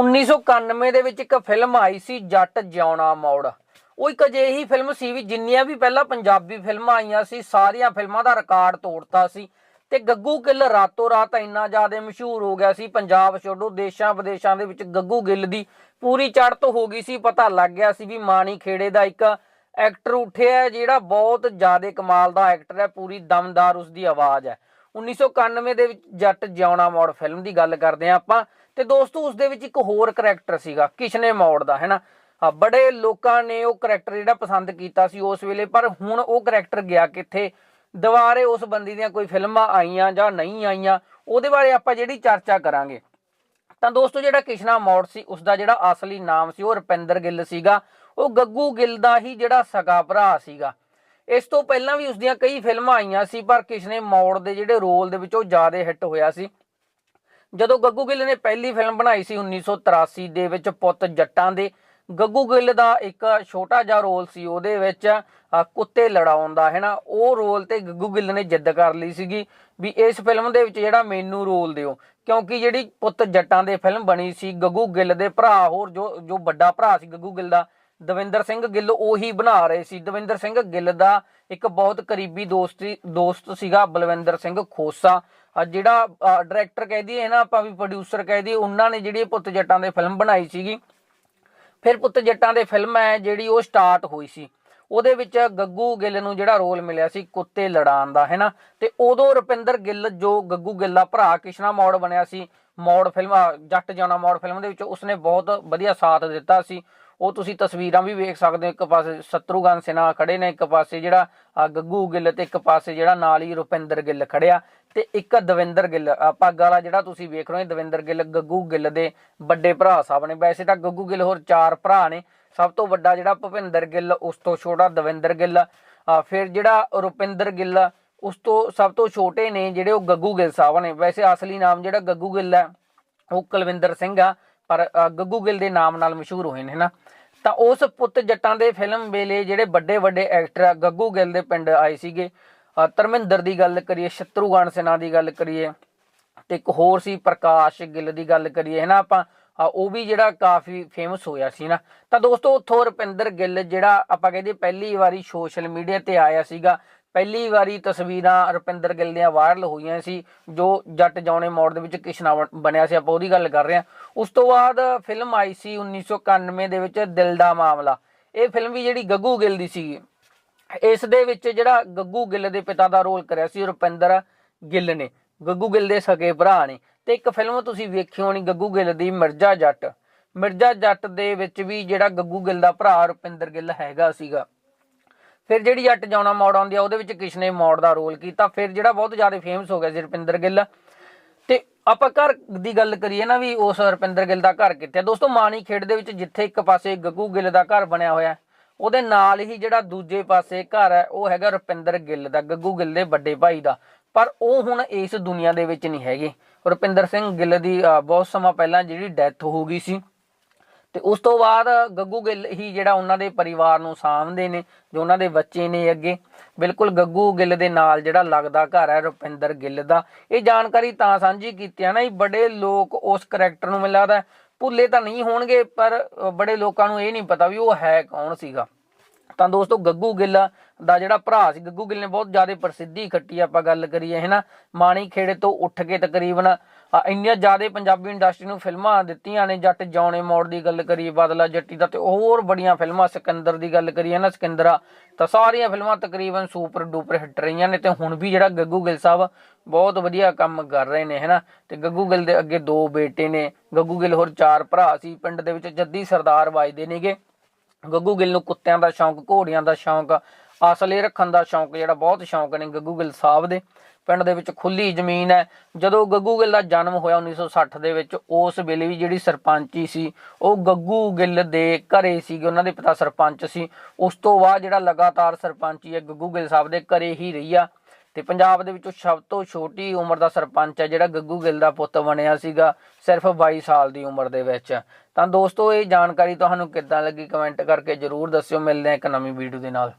1991 ਦੇ ਵਿੱਚ ਇੱਕ ਫਿਲਮ ਆਈ ਸੀ, ਜੱਟ ਜਿਉਣਾ ਮੋੜ। ਉਹ ਇੱਕ ਅਜਿਹੀ ਫਿਲਮ ਸੀ ਵੀ ਜਿੰਨੀਆਂ ਵੀ ਪਹਿਲਾਂ ਪੰਜਾਬੀ ਫਿਲਮਾਂ ਆਈਆਂ ਸੀ, ਸਾਰੀਆਂ ਫਿਲਮਾਂ ਦਾ ਰਿਕਾਰਡ ਤੋੜਤਾ ਸੀ ਤੇ ਗੱਗੂ ਗਿੱਲ ਰਾਤੋਂ ਰਾਤ ਇੰਨਾ ਜ਼ਿਆਦਾ ਮਸ਼ਹੂਰ ਹੋ ਗਿਆ ਸੀ, ਪੰਜਾਬ ਛੱਡੋ, ਦੇਸ਼ਾਂ ਵਿਦੇਸ਼ਾਂ ਦੇ ਵਿੱਚ ਗੱਗੂ ਗਿੱਲ ਦੀ ਪੂਰੀ ਚੜ੍ਹਤ ਹੋ ਗਈ ਸੀ, ਪਤਾ ਲੱਗ ਗਿਆ ਸੀ ਵੀ ਮਾਣੀ ਖੇੜੇ ਦਾ ਇੱਕ ਐਕਟਰ ਉੱਠਿਆ ਜਿਹੜਾ ਬਹੁਤ ਜ਼ਿਆਦਾ ਕਮਾਲ ਦਾ ਐਕਟਰ ਹੈ, ਪੂਰੀ ਦਮਦਾਰ ਉਸ ਦੀ ਆਵਾਜ਼ ਹੈ। 1991 ਦੇ ਵਿੱਚ ਜੱਟ ਜਿਉਣਾ ਮੋੜ ਫਿਲਮ ਦੀ ਗੱਲ ਕਰਦੇ ਹਾਂ ਆਪਾਂ। ਤੇ ਦੋਸਤੋ ਉਸ ਦੇ ਵਿੱਚ ਇੱਕ ਹੋਰ ਕਰੈਕਟਰ ਸੀਗਾ ਕਿਸ਼ਨੇ ਮੋੜ ਦਾ ਹੈਨਾ? ਹਾਂ, ਬੜੇ ਲੋਕਾਂ ਨੇ ਉਹ ਕਰੈਕਟਰ ਜਿਹੜਾ ਪਸੰਦ ਕੀਤਾ ਸੀ ਉਸ ਵੇਲੇ ਪਰ ਹੁਣ ਉਹ ਕਰੈਕਟਰ ਗਿਆ ਕਿੱਥੇ? ਦੁਬਾਰੇ ਉਸ ਬੰਦੀ ਦੀਆਂ ਕੋਈ ਫਿਲਮਾਂ ਆਈਆਂ ਜਾਂ ਨਹੀਂ ਆਈਆਂ ਉਹਦੇ ਬਾਰੇ ਆਪਾਂ ਜਿਹੜੀ ਚਰਚਾ ਕਰਾਂਗੇ। ਤਾਂ ਦੋਸਤੋ ਜਿਹੜਾ ਕਿਸ਼ਨਾ ਮੌੜ ਸੀ ਉਸ ਦਾ ਜਿਹੜਾ ਅਸਲੀ ਨਾਮ ਸੀ ਉਹ ਰੁਪਿੰਦਰ ਗਿੱਲ ਸੀਗਾ। ਉਹ ਗੱਗੂ ਗਿੱਲ ਦਾ ਹੀ ਜਿਹੜਾ ਸਕਾ ਭਰਾ ਸੀਗਾ। ਇਸ ਤੋਂ ਪਹਿਲਾਂ ਵੀ ਉਸ ਦੀਆਂ ਕਈ ਫਿਲਮਾਂ ਆਈਆਂ ਸੀ ਪਰ ਕਿਸ਼ਨੇ ਮੌੜ ਦੇ ਜਿਹੜੇ ਰੋਲ ਦੇ ਵਿੱਚ ਉਹ ਜ਼ਿਆਦਾ ਹਿੱਟ ਹੋਇਆ ਸੀ। ਜਦੋਂ ਗੱਗੂ ਗਿੱਲ ਨੇ ਪਹਿਲੀ ਫਿਲਮ ਬਣਾਈ ਸੀ 1983 ਦੇ ਵਿੱਚ ਪੁੱਤ ਜੱਟਾਂ ਦੇ, ਗੱਗੂ ਗਿੱਲ ਦਾ ਇੱਕ ਛੋਟਾ ਜਿਹਾ ਰੋਲ ਸੀ, ਉਹਦੇ ਵਿੱਚ ਕੁੱਤੇ ਲੜਾਉਣ ਦਾ ਹੈ ਨਾ ਉਹ ਰੋਲ ਤੇ ਗੱਗੂ ਗਿੱਲ ਨੇ ਜਿੱਦ ਕਰ ਲਈ ਸੀਗੀ ਵੀ ਇਸ ਫਿਲਮ ਦੇ ਵਿੱਚ ਜਿਹੜਾ ਮੈਨੂੰ ਰੋਲ ਦਿਓ। ਕਿਉਂਕਿ ਜਿਹੜੀ ਪੁੱਤ ਜੱਟਾਂ ਦੇ ਫਿਲਮ ਬਣੀ ਸੀ, ਗੱਗੂ ਗਿੱਲ ਦੇ ਭਰਾ, ਹੋਰ ਜੋ ਜੋ ਵੱਡਾ ਭਰਾ ਸੀ ਗੱਗੂ ਗਿੱਲ ਦਾ, ਦਵਿੰਦਰ ਸਿੰਘ ਗਿੱਲ ਉਹੀ ਬਣਾ ਰਹੇ ਸੀ। ਦਵਿੰਦਰ ਸਿੰਘ ਗਿੱਲ ਦਾ ਇੱਕ ਬਹੁਤ ਕਰੀਬੀ ਦੋਸਤੀ, ਦੋਸਤ ਸੀਗਾ ਬਲਵਿੰਦਰ ਸਿੰਘ ਖੋਸਾ। ਜਿਹੜਾ ਡਾਇਰੈਕਟਰ ਕਹਿ ਦਈਏ ਨਾ ਆਪਾਂ ਵੀ ਪ੍ਰੋਡਿਊਸਰ ਕਹਿ ਦਈਏ, ਉਹਨਾਂ ਨੇ ਜਿਹੜੀ ਪੁੱਤ ਜੱਟਾਂ ਦੇ ਫਿਲਮ ਬਣਾਈ ਸੀਗੀ। ਫਿਰ ਪੁੱਤ ਜੱਟਾਂ ਦੇ ਫਿਲਮ ਹੈ ਜਿਹੜੀ ਉਹ ਸਟਾਰਟ ਹੋਈ ਸੀ। ਉਹਦੇ ਵਿੱਚ ਗੱਗੂ ਗਿੱਲ ਨੂੰ ਜਿਹੜਾ ਰੋਲ ਮਿਲਿਆ ਸੀ, ਕੁੱਤੇ ਲੜਾਉਣ ਦਾ, ਹੈਨਾ? ਤੇ ਉਦੋਂ ਰੁਪਿੰਦਰ ਗਿੱਲ ਜੋ ਗੱਗੂ ਗਿੱਲ ਦਾ ਭਰਾ ਕਿਸ਼ਨਾ ਮੌੜ ਬਣਿਆ ਸੀ, ਮੌੜ ਫਿਲਮ ਜੱਟ ਜਾਣਾ ਮੌੜ ਫਿਲਮ ਦੇ ਵਿੱਚ, ਉਸਨੇ ਬਹੁਤ ਵਧੀਆ ਸਾਥ ਦਿੱਤਾ ਸੀ। ਉਹ ਤੁਸੀਂ ਤਸਵੀਰਾਂ ਵੀ ਵੇਖ ਸਕਦੇ ਹੋ, ਇੱਕ ਪਾਸੇ ਸ਼ਤਰੂਗਨ ਸਿਨਹਾ ਖੜੇ ਨੇ, ਇੱਕ ਪਾਸੇ ਜਿਹੜਾ ਗੱਗੂ ਗਿੱਲ ਤੇ ਇੱਕ ਪਾਸੇ ਜਿਹੜਾ ਨਾਲ ਹੀ ਰੁਪਿੰਦਰ ਗਿੱਲ ਖੜਿਆ। ਤੇ ਇੱਕ ਦਵਿੰਦਰ ਗਿੱਲ ਅਹ ਪੱਗ ਵਾਲਾ ਜਿਹੜਾ ਤੁਸੀਂ ਵੇਖ ਰਹੇ ਹੋ ਦਵਿੰਦਰ ਗਿੱਲ ਗੱਗੂ ਗਿੱਲ ਦੇ ਵੱਡੇ ਭਰਾ ਸਾਹਿਬ ਨੇ। ਵੈਸੇ ਤਾਂ ਗੱਗੂ ਗਿੱਲ ਹੋਰ ਚਾਰ ਭਰਾ ਨੇ। ਸਭ ਤੋਂ ਵੱਡਾ ਜਿਹੜਾ ਭੁਪਿੰਦਰ ਗਿੱਲ ਉਸ ਤੋਂ ਛੋਟਾ ਦਵਿੰਦਰ ਗਿੱਲ। ਫਿਰ ਜਿਹੜਾ ਰੁਪਿੰਦਰ ਗਿੱਲ ਉਸ ਤੋਂ ਸਭ ਤੋਂ ਛੋਟੇ ਨੇ ਜਿਹੜੇ ਉਹ ਗੱਗੂ ਗਿੱਲ ਸਾਹਿਬ ਨੇ। ਵੈਸੇ ਅਸਲੀ ਨਾਮ ਜਿਹੜਾ ਗੱਗੂ ਗਿੱਲ ਹੈ ਉਹ ਕੁਲਵਿੰਦਰ ਸਿੰਘ ਆ ਪਰ ਗੱਗੂ ਗਿੱਲ ਦੇ ਨਾਮ ਨਾਲ ਮਸ਼ਹੂਰ ਹੋਏ ਨੇ ਹਨਾ? ਤਾਂ ਉਸ ਪੁੱਤ ਜੱਟਾਂ ਦੇ ਫਿਲਮ ਵੇਲੇ ਜਿਹੜੇ ਵੱਡੇ ਵੱਡੇ ਐਕਟਰ ਆ, ਗੱਗੂ ਗਿੱਲ ਦੇ ਪਿੰਡ ਆਏ ਸੀਗੇ। ਧਰਮਿੰਦਰ ਦੀ ਗੱਲ ਕਰੀਏ ਸ਼ਤਰੂਗਨ ਸਿਨਹਾ ਦੀ ਗੱਲ ਕਰੀਏ ਤੇ ਇੱਕ ਹੋਰ ਸੀ ਪ੍ਰਕਾਸ਼ ਗਿੱਲ ਦੀ ਗੱਲ ਕਰੀਏ ਹੈ ਨਾ ਆਪਾਂ ਉਹ ਵੀ ਜਿਹੜਾ ਕਾਫੀ ਫੇਮਸ ਹੋਇਆ ਸੀ ਨਾ। ਤਾਂ ਦੋਸਤੋ, ਉੱਥੋਂ ਰੁਪਿੰਦਰ ਗਿੱਲ ਜਿਹੜਾ ਆਪਾਂ ਕਹਿੰਦੇ ਪਹਿਲੀ ਵਾਰੀ ਸੋਸ਼ਲ ਮੀਡੀਆ ਤੇ ਆਇਆ ਸੀਗਾ, ਪਹਿਲੀ ਵਾਰੀ ਤਸਵੀਰਾਂ ਰੁਪਿੰਦਰ ਗਿੱਲ ਦੀਆਂ ਵਾਇਰਲ ਹੋਈਆਂ ਸੀ, ਜੋ ਜੱਟ ਜਾਉਣੇ ਮੋੜ ਦੇ ਵਿੱਚ ਕਿਸ਼ਨਾ ਬਣ- ਬਣਿਆ ਸੀ, ਆਪਾਂ ਉਹਦੀ ਗੱਲ ਕਰ ਰਹੇ ਹਾਂ। ਉਸ ਤੋਂ ਬਾਅਦ ਫਿਲਮ ਆਈ ਸੀ 1991 ਦੇ ਵਿੱਚ ਦਿਲ ਦਾ ਮਾਮਲਾ। ਇਹ ਫਿਲਮ ਵੀ ਜਿਹੜੀ ਗੱਗੂ ਗਿੱਲ ਦੀ ਸੀਗੀ। ਇਸ ਦੇ ਵਿੱਚ ਜਿਹੜਾ ਗੱਗੂ ਗਿੱਲ ਦੇ ਪਿਤਾ ਦਾ ਰੋਲ ਕਰਿਆ ਸੀ, ਰੁਪਿੰਦਰ ਗਿੱਲ ਨੇ। ਗੱਗੂ ਗਿੱਲ ਦੇ ਸਕੇ ਭਰਾ ਨੇ। ਤੇ ਇੱਕ ਫਿਲਮ ਤੁਸੀਂ ਵੇਖੀ ਹੋਣੀ ਗੱਗੂ ਗਿੱਲ ਦੀ ਮਿਰਜ਼ਾ ਜੱਟ। ਮਿਰਜ਼ਾ ਜੱਟ ਦੇ ਵਿੱਚ ਵੀ ਜਿਹੜਾ ਗੱਗੂ ਗਿੱਲ ਦਾ ਭਰਾ ਰੁਪਿੰਦਰ ਗਿੱਲ ਹੈਗਾ ਸੀਗਾ। ਫਿਰ ਜਿਹੜੀ ਜੱਟ ਜਾਉਣਾ ਮੋੜ ਆਉਂਦੀ ਆ, ਉਹਦੇ ਵਿੱਚ ਕਿਸ਼ਨੇ ਮੋੜ ਦਾ ਰੋਲ ਕੀਤਾ। ਫਿਰ ਜਿਹੜਾ ਬਹੁਤ ਜ਼ਿਆਦਾ ਫੇਮਸ ਹੋ ਗਿਆ ਸੀ ਰੁਪਿੰਦਰ ਗਿੱਲ। ਤੇ ਆਪਾਂ ਘਰ ਦੀ ਗੱਲ ਕਰੀਏ ਨਾ ਵੀ ਉਸ ਰੁਪਿੰਦਰ ਗਿੱਲ ਦਾ ਘਰ ਕਿੱਥੇ ਆ? ਦੋਸਤੋ ਮਾਣੀ ਖੇਡ ਦੇ ਵਿੱਚ ਜਿੱਥੇ ਇੱਕ ਪਾਸੇ ਗੱਗੂ ਗਿੱਲ ਦਾ ਘਰ ਬਣਿਆ ਹੋਇਆ ਉਹਦੇ ਨਾਲ ਹੀ ਜਿਹੜਾ ਦੂਜੇ ਪਾਸੇ ਘਰ ਹੈ, ਉਹ ਹੈਗਾ ਰੁਪਿੰਦਰ ਗਿੱਲ ਦਾ, ਗੱਗੂ ਗਿੱਲ ਦੇ ਵੱਡੇ ਭਾਈ ਦਾ। ਪਰ ਉਹ ਹੁਣ ਇਸ ਦੁਨੀਆ ਦੇ ਵਿੱਚ ਨਹੀਂ ਹੈਗੇ। ਰੁਪਿੰਦਰ ਸਿੰਘ ਗਿੱਲ ਦੀ ਬਹੁਤ ਸਮਾਂ ਪਹਿਲਾਂ ਜਿਹੜੀ ਡੈਥ ਹੋ ਗਈ ਸੀ। ਤੇ ਉਸ ਤੋਂ ਬਾਅਦ ਗੱਗੂ ਗਿੱਲ ਹੀ ਜਿਹੜਾ ਉਹਨਾਂ ਦੇ ਪਰਿਵਾਰ ਨੂੰ ਸਾਂਭਦੇ ਨੇ, ਜੋ ਉਹਨਾਂ ਦੇ ਬੱਚੇ ਨੇ ਅੱਗੇ। ਬਿਲਕੁਲ ਗੱਗੂ ਗਿੱਲ ਦੇ ਨਾਲ ਜਿਹੜਾ ਲੱਗਦਾ ਘਰ ਹੈ, ਰੁਪਿੰਦਰ ਗਿੱਲ ਦਾ। ਇਹ ਜਾਣਕਾਰੀ ਤਾਂ ਸਾਂਝੀ ਕੀਤੀ ਹੈ ਨਾ, ਇਹ ਬੜੇ ਲੋਕ ਉਸ ਕਰੈਕਟਰ ਨੂੰ ਮੈਨੂੰ ਲੱਗਦਾ ਭੁੱਲੇ ਤਾਂ ਨਹੀਂ ਹੋਣਗੇ, ਪਰ ਬੜੇ ਲੋਕਾਂ ਨੂੰ ਇਹ ਨਹੀਂ ਪਤਾ ਵੀ ਉਹ ਹੈ ਕੌਣ ਸੀਗਾ। ਤਾਂ ਦੋਸਤੋ ਗੱਗੂ ਗਿੱਲ ਦਾ ਜਿਹੜਾ ਭਰਾ ਸੀ, ਗੱਗੂ ਗਿੱਲ ਨੇ ਬਹੁਤ ਜ਼ਿਆਦਾ ਪ੍ਰਸਿੱਧੀ ਖੱਟੀ ਆਪਾਂ ਗੱਲ ਕਰੀਏ ਹੈ ਮਾਣੀ ਖੇੜੇ ਤੋਂ ਉੱਠ ਕੇ ਤਕਰੀਬਨ ਇੰਨੀਆਂ ਜ਼ਿਆਦਾ ਪੰਜਾਬੀ ਇੰਡਸਟਰੀ ਨੂੰ ਫਿਲਮਾਂ ਦਿੱਤੀਆਂ ਨੇ, ਜੱਟ ਜਾਉਣੇ ਮੋੜ ਦੀ ਗੱਲ ਕਰੀਏ, ਬਾਦਲਾ ਜੱਟੀ ਦਾ ਤੇ ਹੋਰ ਬੜੀਆਂ ਫਿਲਮਾਂ, ਸਿਕੰਦਰ ਦੀ ਗੱਲ ਕਰੀਏ ਨਾ ਸਿਕੰਦਰਾ? ਤਾਂ ਸਾਰੀਆਂ ਫਿਲਮਾਂ ਤਕਰੀਬਨ ਸੁਪਰ ਡੂਪਰ ਹਿੱਟ ਰਹੀਆਂ ਨੇ ਤੇ ਹੁਣ ਵੀ ਜਿਹੜਾ ਗੱਗੂ ਗਿੱਲ ਸਾਹਿਬ ਬਹੁਤ ਵਧੀਆ ਕੰਮ ਕਰ ਰਹੇ ਨੇ, ਹੈਨਾ? ਤੇ ਗੱਗੂ ਗਿੱਲ ਦੇ ਅੱਗੇ ਦੋ ਬੇਟੇ ਨੇ, ਗੱਗੂ ਗਿੱਲ ਹੋਰ ਚਾਰ ਭਰਾ ਸੀ, ਪਿੰਡ ਦੇ ਵਿੱਚ ਜੱਦੀ ਸਰਦਾਰ ਵੱਜਦੇ ਨੇਗੇ। ਗੱਗੂ ਗਿੱਲ ਨੂੰ ਕੁੱਤਿਆਂ ਦਾ ਸ਼ੌਂਕ, ਘੋੜਿਆਂ ਦਾ ਸ਼ੌਂਕ ਅਸਲੇ ਰੱਖਣ ਦਾ ਸ਼ੌਂਕ ਜਿਹੜਾ ਬਹੁਤ ਸ਼ੌਂਕ ਨੇ ਗੱਗੂ ਗਿੱਲ ਸਾਹਿਬ ਦੇ। ਪਿੰਡ ਦੇ ਵਿੱਚ ਖੁੱਲੀ ਜ਼ਮੀਨ ਹੈ। ਜਦੋਂ ਗੱਗੂ ਗਿੱਲ ਦਾ ਜਨਮ ਹੋਇਆ 1960 ਦੇ ਵਿੱਚ, ਉਸ ਵੇਲੇ ਵੀ ਜਿਹੜੀ ਸਰਪੰਚੀ ਸੀ, ਉਹ ਗੱਗੂ ਗਿੱਲ ਦੇ ਘਰੇ ਸੀਗੇ। ਉਹਨਾਂ ਦੇ ਪਿਤਾ ਸਰਪੰਚ ਸੀ। ਉਸ ਤੋਂ ਬਾਅਦ ਜਿਹੜਾ ਲਗਾਤਾਰ ਸਰਪੰਚੀ ਹੈ, ਗੱਗੂ ਗਿੱਲ ਸਾਹਿਬ ਦੇ ਘਰੇ ਹੀ ਰਹੀ ਆ। ਤੇ ਪੰਜਾਬ ਦੇ ਵਿੱਚੋਂ ਸਭ ਤੋਂ ਛੋਟੀ ਉਮਰ ਦਾ ਸਰਪੰਚ ਹੈ ਜਿਹੜਾ ਗੱਗੂ ਗਿੱਲ ਦਾ ਪੁੱਤ ਬਣਿਆ ਸੀਗਾ, ਸਿਰਫ 22 ਸਾਲ ਦੀ ਉਮਰ ਦੇ ਵਿੱਚ। ਤਾਂ ਦੋਸਤੋ, ਇਹ ਜਾਣਕਾਰੀ ਤੁਹਾਨੂੰ ਕਿੱਦਾਂ ਲੱਗੀ? ਕਮੈਂਟ ਕਰਕੇ ਜਰੂਰ ਦੱਸਿਓ। ਮਿਲਦੇ ਹਾਂ ਇੱਕ ਨਵੀਂ ਵੀਡੀਓ ਦੇ ਨਾਲ।